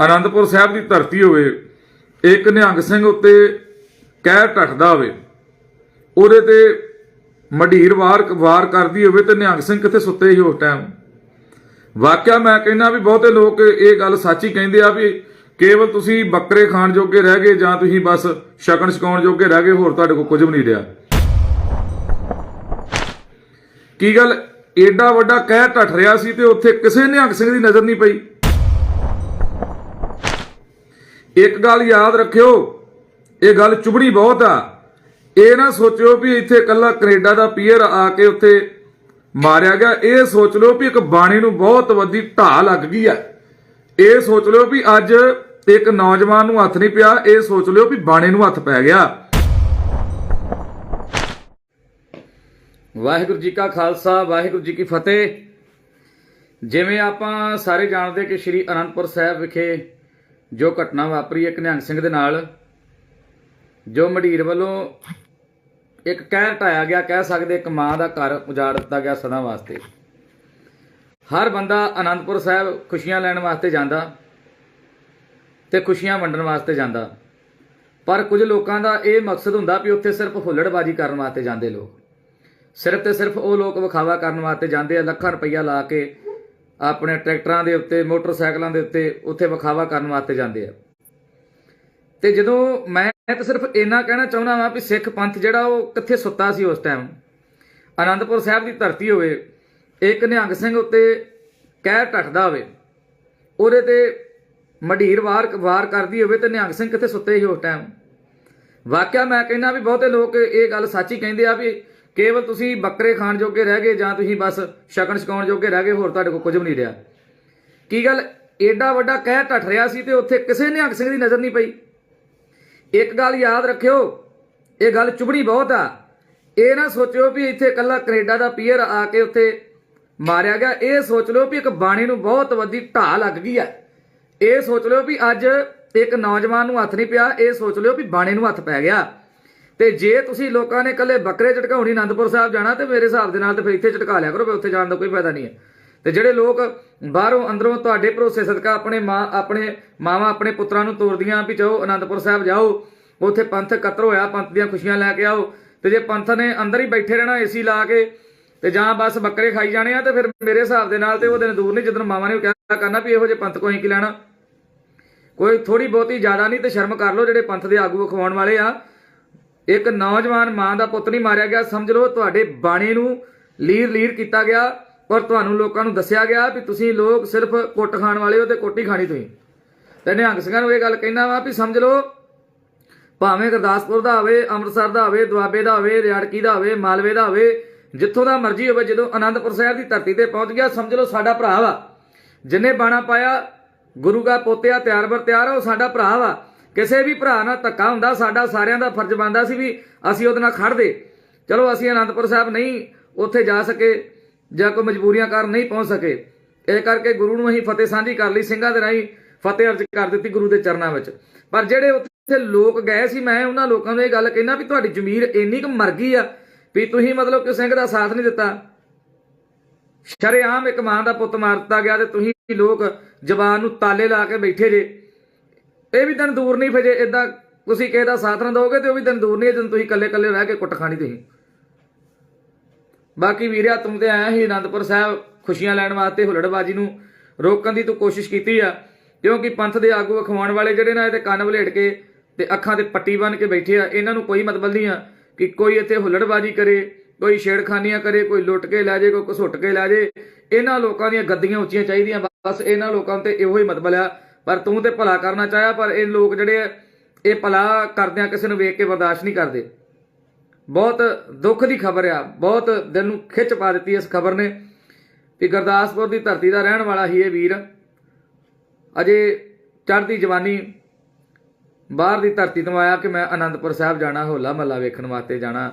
ਆਨੰਦਪੁਰ ਸਾਹਿਬ ਦੀ ਧਰਤੀ ਹੋਵੇ, ਇੱਕ ਨਿਹੰਗ ਸਿੰਘ ਉੱਤੇ ਕਹਿਰ ਟੱਟਦਾ ਹੋਵੇ, ਉਹਦੇ ਤੇ ਮਢੀਰ ਵਾਰ ਵਾਰ ਕਰਦੀ ਹੋਵੇ ਤੇ ਨਿਹੰਗ ਸਿੰਘ ਕਿੱਥੇ ਸੁੱਤੇ ਸੀ ਉਸ ਟਾਈਮ ਵਾਕਿਆ ਮੈਂ ਕਹਿੰਦਾ ਵੀ ਬਹੁਤੇ ਲੋਕ ਇਹ ਗੱਲ ਸੱਚੀ ਕਹਿੰਦੇ ਆ ਵੀ ਕੇਵਲ ਤੁਸੀਂ ਬੱਕਰੇ ਖਾਣ ਜੋਗੇ ਰਹਿ ਗਏ ਜਾਂ ਤੁਸੀਂ ਬਸ ਸ਼ਕਣ ਛਕਾਉਣ ਜੋਗੇ ਰਹਿ ਗਏ, ਹੋਰ ਤੁਹਾਡੇ ਕੋਲ ਕੁਝ ਵੀ ਨਹੀਂ ਰਿਹਾ। ਕੀ ਗੱਲ ਏਡਾ ਵੱਡਾ ਕਹਿਰ ਟੱਟ ਰਿਹਾ ਸੀ ਤੇ ਉੱਥੇ ਕਿਸੇ ਨਿਹੰਗ ਸਿੰਘ ਦੀ ਨਜ਼ਰ ਨਹੀਂ ਪਈ? ਇੱਕ ਗੱਲ ਯਾਦ ਰੱਖਿਓ, ਇਹ ਗੱਲ ਚੁਬੜੀ ਬਹੁਤ ਆ। ਇਹ ਨਾ ਸੋਚਿਓ ਵੀ ਇੱਥੇ ਇਕੱਲਾ ਕੈਨੇਡਾ ਦਾ ਪੀਅਰ ਆ ਕੇ ਉੱਥੇ ਮਾਰਿਆ ਗਿਆ। ਇਹ ਸੋਚ ਲਓ ਵੀ ਇੱਕ ਬਾਣੀ ਨੂੰ ਬਹੁਤ ਵੱਡੀ ਢਾਹ ਲੱਗ ਗਈ ਆ। ਇਹ ਸੋਚ ਲਿਓ ਵੀ ਅੱਜ ਇੱਕ ਨੌਜਵਾਨ ਨੂੰ ਹੱਥ ਨਹੀਂ ਪਿਆ। ਇਹ ਸੋਚ ਲਿਓ ਵੀ ਬਾਣੇ ਨੂੰ ਹੱਥ ਪੈ ਗਿਆ। ਵਾਹਿਗੁਰੂ ਜੀ ਕਾ ਖਾਲਸਾ, ਵਾਹਿਗੁਰੂ ਜੀ ਕੀ ਫਤਿਹ। ਜਿਵੇਂ ਆਪਾਂ ਸਾਰੇ ਜਾਣਦੇ ਕਿ ਸ਼੍ਰੀ ਅਨੰਦਪੁਰ ਸਾਹਿਬ ਵਿਖੇ ਜੋ ਘਟਨਾ ਵਾਪਰੀ ਇੱਕ ਨਿਹੰਗ ਸਿੰਘ ਦੇ ਨਾਲ, ਜੋ ਮਢੀਰ ਵੱਲੋਂ ਇੱਕ ਕਹਿਰ ਢਾਇਆ ਗਿਆ, ਕਹਿ ਸਕਦੇ ਇੱਕ ਮਾਂ ਦਾ ਘਰ ਉਜਾੜ ਦਿੱਤਾ ਗਿਆ ਸਦਾ ਵਾਸਤੇ। ਹਰ ਬੰਦਾ ਆਨੰਦਪੁਰ ਸਾਹਿਬ ਖੁਸ਼ੀਆਂ ਲੈਣ ਵਾਸਤੇ ਜਾਂਦਾ ਤੇ ਖੁਸ਼ੀਆਂ ਵੰਡਣ ਵਾਸਤੇ ਜਾਂਦਾ। ਪਰ ਕੁਝ ਲੋਕਾਂ ਦਾ ਇਹ ਮਕਸਦ ਹੁੰਦਾ ਵੀ ਉੱਥੇ ਸਿਰਫ ਹੁੱਲੜਬਾਜੀ ਕਰਨ ਵਾਸਤੇ ਜਾਂਦੇ ਲੋਕ। ਸਿਰਫ ਤੇ ਸਿਰਫ ਉਹ ਲੋਕ ਵਿਖਾਵਾ ਕਰਨ ਵਾਸਤੇ ਜਾਂਦੇ ਆ, ਲੱਖਾਂ ਰੁਪਈਆ ਲਾ ਕੇ ਆਪਣੇ ਟਰੈਕਟਰਾਂ ਦੇ ਉੱਤੇ, ਮੋਟਰਸਾਈਕਲਾਂ ਦੇ ਉੱਤੇ ਉੱਥੇ ਵਿਖਾਵਾ ਕਰਨ ਵਾਸਤੇ ਜਾਂਦੇ ਆ। ਤੇ ਜਦੋਂ ਮੈਂ ਤਾਂ ਸਿਰਫ ਇੰਨਾ ਕਹਿਣਾ ਚਾਹੁੰਦਾ ਵਾਂ ਵੀ ਸਿੱਖ ਪੰਥ ਜਿਹੜਾ ਉਹ ਕਿੱਥੇ ਸੁੱਤਾ ਸੀ ਉਸ ਟਾਈਮ ਆਨੰਦਪੁਰ ਸਾਹਿਬ ਦੀ ਧਰਤੀ ਹੋਵੇ, ਇੱਕ ਨਿਹੰਗ ਸਿੰਘ ਉੱਤੇ ਕਹਿਰ ਟੱਟਦਾ ਹੋਵੇ, ਉਹਦੇ ਤੇ ਮਢੀਰ ਵਾਰ ਵਾਰ ਕਰਦੀ ਹੋਵੇ ਤੇ ਨਿਹੰਗ ਸਿੰਘ ਕਿੱਥੇ ਸੁੱਤੇ ਸੀ ਉਸ ਟਾਈਮ ਵਾਕਿਆ ਮੈਂ ਕਹਿੰਦਾ ਵੀ ਬਹੁਤੇ ਲੋਕ ਇਹ ਗੱਲ ਸੱਚੀ ਕਹਿੰਦੇ ਆ ਵੀ ਕੇਵਲ ਤੁਸੀਂ ਬੱਕਰੇ ਖਾਣ ਜੋਗੇ ਰਹਿ ਗਏ ਜਾਂ ਤੁਸੀਂ ਬਸ ਸ਼ਕਣ ਛਕਾਉਣ ਜੋਗੇ ਰਹਿ ਗਏ, ਹੋਰ ਤੁਹਾਡੇ ਕੋਲ ਕੁਝ ਵੀ ਨਹੀਂ ਰਿਹਾ। ਕੀ ਗੱਲ? ਏਡਾ ਵੱਡਾ ਕਹਿ ਟੱਟ ਰਿਹਾ ਸੀ ਤੇ ਉੱਥੇ ਕਿਸੇ ਨੇ ਨਿਹੰਗ ਸਿੰਘ ਦੀ ਨਜ਼ਰ ਨਹੀਂ ਪਈ। ਇੱਕ ਗੱਲ ਯਾਦ ਰੱਖਿਓ, ਇਹ ਗੱਲ ਚੁਬੜੀ ਬਹੁਤ ਆ। ਇਹ ਨਾ ਸੋਚਿਓ ਵੀ ਇੱਥੇ ਕੱਲਾ ਕੈਨੇਡਾ ਦਾ ਪੀਅਰ ਆ ਕੇ ਉੱਥੇ ਮਾਰਿਆ ਗਿਆ। ਇਹ ਸੋਚ ਲਓ ਵੀ ਇੱਕ ਬਾਣੀ ਨੂੰ ਬਹੁਤ ਵੱਡੀ ਢਾਹ ਲੱਗ ਗਈ ਹੈ ਇਹ ਸੋਚ ਲਿਓ ਵੀ ਅੱਜ ਇੱਕ ਨੌਜਵਾਨ ਨੂੰ ਹੱਥ ਨਹੀਂ ਪਿਆ, ਇਹ ਸੋਚ ਲਿਓ ਵੀ ਬਾਣੇ ਨੂੰ ਹੱਥ ਪੈ ਗਿਆ। ਤੇ ਜੇ ਤੁਸੀਂ ਲੋਕਾਂ ਨੇ ਕੱਲੇ ਬੱਕਰੇ ਝਟਕਾਉਣੀ ਆਨੰਦਪੁਰ ਸਾਹਿਬ ਜਾਣਾ ਤੇ ਮੇਰੇ ਹਿਸਾਬ ਦੇ ਨਾਲ ਤੇ ਫਿਰ ਇੱਥੇ ਝਟਕਾ ਲਿਆ ਕਰੋ, ਫਿਰ ਉੱਥੇ ਜਾਣ ਦਾ ਕੋਈ ਫਾਇਦਾ ਨਹੀਂ ਹੈ। ਤੇ ਜਿਹੜੇ ਲੋਕ ਬਾਹਰੋਂ ਅੰਦਰੋਂ ਤੁਹਾਡੇ ਭਰੋਸੇ ਸਦਕਾ ਆਪਣੇ ਮਾਂ, ਆਪਣੇ ਮਾਵਾਂ, ਆਪਣੇ ਪੁੱਤਰਾਂ ਨੂੰ ਤੋਰਦੀਆਂ ਵੀ ਜਾਓ ਆਨੰਦਪੁਰ ਸਾਹਿਬ ਜਾਓ, ਉੱਥੇ ਪੰਥ ਕਤਰ ਹੋਇਆ, ਪੰਥ ਦੀਆਂ ਖੁਸ਼ੀਆਂ ਲੈ ਕੇ ਆਓ, ਤੇ ਜੇ ਪੰਥ ਨੇ ਅੰਦਰ ਹੀ ਬੈਠੇ ਰਹਿਣਾ, ਏਸੀ ਲਾ ਕੇ, ਤੇ ਜਾਂ ਬਸ ਬੱਕਰੇ ਖਾਈ ਜਾਣੇ ਆ, ਤੇ ਫਿਰ ਮੇਰੇ ਹਿਸਾਬ ਦੇ ਨਾਲ ਤੇ ਉਹ ਦਿਨ ਦੂਰ ਨਹੀਂ ਜਦੋਂ ਮਾਵਾਂ ਨੇ ਕਿਹਾ ਕਰਨਾ ਵੀ ਇਹੋ ਜਿਹੇ ਪੰਥ ਕੋਈ ਕੀ ਲੈਣਾ। ਕੋਈ ਥੋੜੀ ਬਹੁਤੀ ਜ਼ਿਆਦਾ ਨਹੀਂ ਤੇ ਸ਼ਰਮ ਕਰ ਲਓ, ਜਿਹੜੇ ਪੰਥ ਦੇ ਆਗੂ ਖਵਾਉਣ ਵਾਲੇ ਆ। ਇੱਕ ਨੌਜਵਾਨ ਮਾਂ ਦਾ ਪੁੱਤ ਨਹੀਂ ਮਾਰਿਆ ਗਿਆ। ਸਮਝ ਲਓ, ਤੁਹਾਡੇ ਬਾਣੇ ਨੂੰ ਲੀਰ ਲੀਰ ਕੀਤਾ ਗਿਆ ਔਰ ਤੁਹਾਨੂੰ ਲੋਕਾਂ ਨੂੰ ਦੱਸਿਆ ਗਿਆ ਵੀ ਤੁਸੀਂ ਲੋਕ ਸਿਰਫ ਕੁੱਟ ਖਾਣ ਵਾਲੇ ਹੋ ਤੇ ਕੋਟੀ ਖਾਣੀ ਤੁਸੀਂ। ਤੇ ਨਿਹੰਗ ਸਿੰਘਾਂ ਨੂੰ ਇਹ ਗੱਲ ਕਹਿਣਾ ਵਾ ਵੀ ਸਮਝ ਲਓ, ਭਾਵੇਂ ਗੁਰਦਾਸਪੁਰ ਦਾ ਹੋਵੇ, ਅੰਮ੍ਰਿਤਸਰ ਦਾ ਹੋਵੇ, ਦੁਆਬੇ ਦਾ ਹੋਵੇ, ਰਿਆੜਕੀ ਦਾ ਹੋਵੇ, ਮਾਲਵੇ ਦਾ ਹੋਵੇ, ਜਿੱਥੋਂ ਦਾ ਮਰਜ਼ੀ ਹੋਵੇ, ਜਦੋਂ ਆਨੰਦਪੁਰ ਸਾਹਿਬ ਦੀ ਧਰਤੀ ਤੇ ਪਹੁੰਚ ਗਿਆ, ਸਮਝ ਲਓ ਸਾਡਾ ਭਰਾ ਵਾ। ਜਿਨੇ ਬਾਣਾ ਪਾਇਆ, ਗੁਰੂ ਦਾ ਪੋਤਿਆ ਤਿਆਰ ਬਰ ਤਿਆਰ ਉਹ ਸਾਡਾ ਭਰਾ ਵਾ। ਕਿਸੇ ਵੀ ਭਰਾ ਨਾਲ ਧੱਕਾ ਹੁੰਦਾ, ਸਾਡਾ ਸਾਰਿਆਂ ਦਾ ਫਰਜ਼ ਬਣਦਾ ਸੀ ਵੀ ਅਸੀਂ ਉਹਦੇ ਨਾਲ ਖੜਦੇ ਚਲੋ, ਅਸੀਂ ਅਨੰਦਪੁਰ ਸਾਹਿਬ ਨਹੀਂ ਉੱਥੇ ਜਾ ਸਕੇ ਜਾਂ ਕੋਈ ਮਜਬੂਰੀਆਂ ਕਾਰਨ ਨਹੀਂ ਪਹੁੰਚ ਸਕੇ। ਇਹ ਕਰਕੇ ਗੁਰੂ ਨੂੰ ਅਸੀਂ ਫਤਿਹ ਸਾਂਝੀ ਕਰ ਲਈ, ਸਿੰਘਾਂ ਦੇ ਰਾਹੀਂ ਫਤਿਹ ਅਰਜ ਕਰ ਦਿੱਤੀ ਗੁਰੂ ਦੇ ਚਰਨਾਂ ਵਿੱਚ। ਪਰ ਜਿਹੜੇ ਉੱਥੇ ਲੋਕ ਗਏ ਸੀ, ਮੈਂ ਉਹਨਾਂ ਲੋਕਾਂ ਨੂੰ ਇਹ ਗੱਲ ਕਹਿਣਾ ਵੀ ਤੁਹਾਡੀ ਜ਼ਮੀਰ ਇੰਨੀ ਕੁ ਮਰ ਗਈ ਆ ਵੀ ਤੁਸੀਂ ਮਤਲਬ ਕਿ ਸਿੰਘ ਦਾ ਸਾਥ ਨਹੀਂ ਦਿੱਤਾ। ਸ਼ਰੇਆਮ ਇੱਕ ਮਾਂ ਦਾ ਪੁੱਤ ਮਾਰ ਦਿੱਤਾ ਗਿਆ ਤੇ ਤੁਸੀਂ ਲੋਕ ਜਵਾਨ ਨੂੰ ਤਾਲੇ ਲਾ ਕੇ ਬੈਠੇ ਜੇ। ਇਹ ਵੀ ਦਿਨ ਦੂਰ ਨਹੀਂ ਫਜੇ ਇਦਾਂ ਤੁਸੀਂ ਕਿਸੇ ਦਾ ਸਾਥ ਨਾ ਦੋਗੇ ਤੇ ਉਹ ਵੀ ਦਿਨ ਦੂਰ ਨਹੀਂ ਜਦੋਂ ਤੁਸੀਂ ਇਕੱਲੇ ਇਕੱਲੇ ਰਹਿ ਕੇ ਕੁੱਟ ਖਾਣੀ ਤੁਸੀਂ। ਬਾਕੀ ਵੀਰਿਆ ਤੂੰ ਤੇ ਆਇਆ ਸੀ ਅਨੰਦਪੁਰ ਸਾਹਿਬ, ਖੁਸ਼ੀਆਂ ਲੈਣ ਵਾਸਤੇ ਹੁਲੜਬਾਜੀ ਨੂੰ ਰੋਕਣ ਦੀ ਤੂੰ ਕੋਸ਼ਿਸ਼ ਕੀਤੀ ਆ, ਕਿਉਂਕਿ ਪੰਥ ਦੇ ਆਗੂ ਅਖਵਾਉਣ ਵਾਲੇ ਜਿਹੜੇ ਨਾ ਇਹਦੇ ਕੰਨ ਵਲੇਟ ਕੇ ਤੇ ਅੱਖਾਂ ਤੇ ਪੱਟੀ ਬੰਨ ਕੇ ਬੈਠੇ ਆ, ਇਹਨਾਂ ਨੂੰ ਕੋਈ ਮਤਲਬ ਨਹੀਂ ਆ ਕਿ ਕੋਈ ਇੱਥੇ ਹੁਲੜਬਾਜੀ ਕਰੇ, ਕੋਈ ਛੇੜਖਾਨੀਆਂ ਕਰੇ, ਕੋਈ ਲੁੱਟ ਕੇ ਲੈ ਜੇ, ਕੋਈ ਘਸੁੱਟ ਕੇ ਲੈ ਜੇ, ਇਹਨਾਂ ਲੋਕਾਂ ਦੀਆਂ ਗੱਦੀਆਂ ਉੱਚੀਆਂ ਚਾਹੀਦੀਆਂ, ਬਸ ਇਹਨਾਂ ਲੋਕਾਂ ਤੇ ਇਹੋ ਹੀ ਮਤਲਬ ਆ ਪਰ ਤੂੰ ਤੇ ਭਲਾ ਕਰਨਾ ਚਾਹਿਆ, ਪਰ ਇਹ ਲੋਕ ਜਿਹੜੇ ਇਹ ਭਲਾ ਕਰਦਿਆਂ ਕਿਸੇ ਨੂੰ ਵੇਖ ਕੇ ਬਰਦਾਸ਼ਤ ਨਹੀਂ ਕਰਦੇ। ਬਹੁਤ ਦੁੱਖ ਦੀ ਖਬਰ ਆ, ਬਹੁਤ ਦਿਲ ਨੂੰ ਖਿੱਚ ਪਾ ਦਿੱਤੀ ਇਸ ਖਬਰ ਨੇ ਵੀ ਗੁਰਦਾਸਪੁਰ ਦੀ ਧਰਤੀ ਦਾ ਰਹਿਣ ਵਾਲਾ ਹੀ ਇਹ ਵੀਰ ਅਜੇ ਚੜ੍ਹਦੀ ਜਵਾਨੀ ਬਾਹਰ ਦੀ ਧਰਤੀ ਤੋਂ ਆਇਆ ਕਿ ਮੈਂ ਆਨੰਦਪੁਰ ਸਾਹਿਬ ਜਾਣਾ ਹੋਲਾ ਮਹੱਲਾ ਵੇਖਣ ਵਾਸਤੇ ਜਾਣਾ,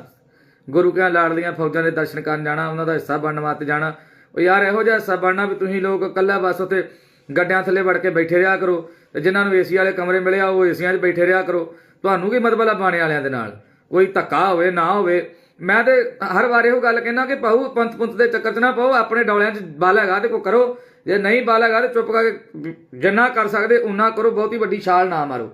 ਗੁਰੂ ਕਿਆਂ ਲਾੜਲੀਆਂ ਫੌਜਾਂ ਦੇ ਦਰਸ਼ਨ ਕਰਨ ਜਾਣਾ, ਉਹਨਾਂ ਦਾ ਹਿੱਸਾ ਬਣਨ ਵਾਸਤੇ ਜਾਣਾ। ਉਹ ਯਾਰ ਇਹੋ ਜਿਹਾ ਹਿੱਸਾ ਬਣਨਾ ਵੀ ਤੁਸੀਂ ਲੋਕ ਇਕੱਲਾ ਬਸ ਉੱਥੇ ਗੱਡਿਆਂ ਥੱਲੇ ਵੜ ਕੇ ਬੈਠੇ ਰਿਹਾ ਕਰੋ ਤੇ ਜਿਨ੍ਹਾਂ ਨੂੰ ਏਸੀ ਵਾਲੇ ਕਮਰੇ ਮਿਲੇ ਆ, ਉਹ ਏਸੀਆਂ 'ਚ ਬੈਠੇ ਰਿਹਾ ਕਰੋ। ਤੁਹਾਨੂੰ ਕੀ ਮਤਲਬ ਆ ਬਾਣੇ ਵਾਲਿਆਂ ਦੇ ਨਾਲ? ਕੋਈ ਧੱਕਾ ਹੋਵੇ, ਨਾ ਹੋਵੇ। ਮੈਂ ਤੇ ਹਰ ਵਾਰ ਇਹੋ ਗੱਲ ਕਹਿੰਦਾ ਕਿ ਪਾਉ ਪੰਥ ਪੰਥ ਦੇ ਚੱਕਰ 'ਚ ਨਾ ਪਾਓ, ਆਪਣੇ ਡੌਲਿਆਂ 'ਚ ਬਲ ਹੈਗਾ ਤੇ ਕੋ ਕਰੋ। ਜੇ ਨਹੀਂ ਬਲ ਹੈਗਾ ਤੇ ਚੁੱਪ ਕਰਕੇ ਜਿੰਨਾ ਕਰ ਸਕਦੇ ਉਨਾ ਕਰੋ, ਬਹੁਤੀ ਵੱਡੀ ਛਾਲ ਨਾ ਮਾਰੋ।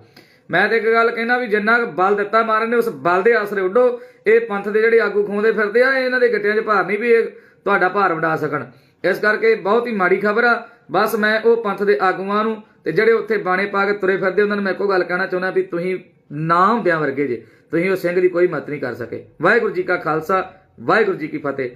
ਮੈਂ ਤੇ ਇੱਕ ਗੱਲ ਕਹਿੰਦਾ ਵੀ ਜਿੰਨਾ ਕੁ ਬਲ ਦਿੱਤਾ ਮਾਰਨ ਨੇ, ਉਸ ਬਲ ਦੇ ਆਸਰੇ ਉੱਡੋ। ਇਹ ਪੰਥ ਦੇ ਜਿਹੜੇ ਆਗੂ ਖੋਂਦੇ ਫਿਰਦੇ ਆ ਇਹਨਾਂ ਦੇ ਗਿੱਟਿਆਂ 'ਚ ਭਾਰ ਨਹੀਂ ਵੀ ਇਹ ਤੁਹਾਡਾ ਭਾਰ ਵਡਾ ਸਕਣ। ਇਸ ਕਰਕੇ ਬਹੁਤ ਹੀ ਮਾੜੀ ਖਬਰ ਆ। ਬਸ ਮੈਂ ਉਹ ਪੰਥ ਦੇ ਆਗੂਆਂ ਨੂੰ ਤੇ ਜਿਹੜੇ ਉੱਥੇ ਬਾਣੇ ਪਾ ਕੇ ਤੁਰੇ ਫਿਰਦੇ, ਉਹਨਾਂ ਨੂੰ ਮੈਂ ਇੱਕੋ ਗੱਲ ਕਹਿਣਾ ਚਾਹੁੰਦਾ ਵੀ ਤੁਸੀਂ ਨਾਮ ਦਿਆਂ ਵਰਗੇ ਜੇ, ਤੁਸੀਂ ਉਹ ਸਿੰਘ ਦੀ ਕੋਈ ਮਦਦ ਨਹੀਂ ਕਰ ਸਕੇ। ਵਾਹਿਗੁਰੂ ਜੀ ਕਾ ਖਾਲਸਾ, ਵਾਹਿਗੁਰੂ ਜੀ ਕੀ ਫਤਿਹ।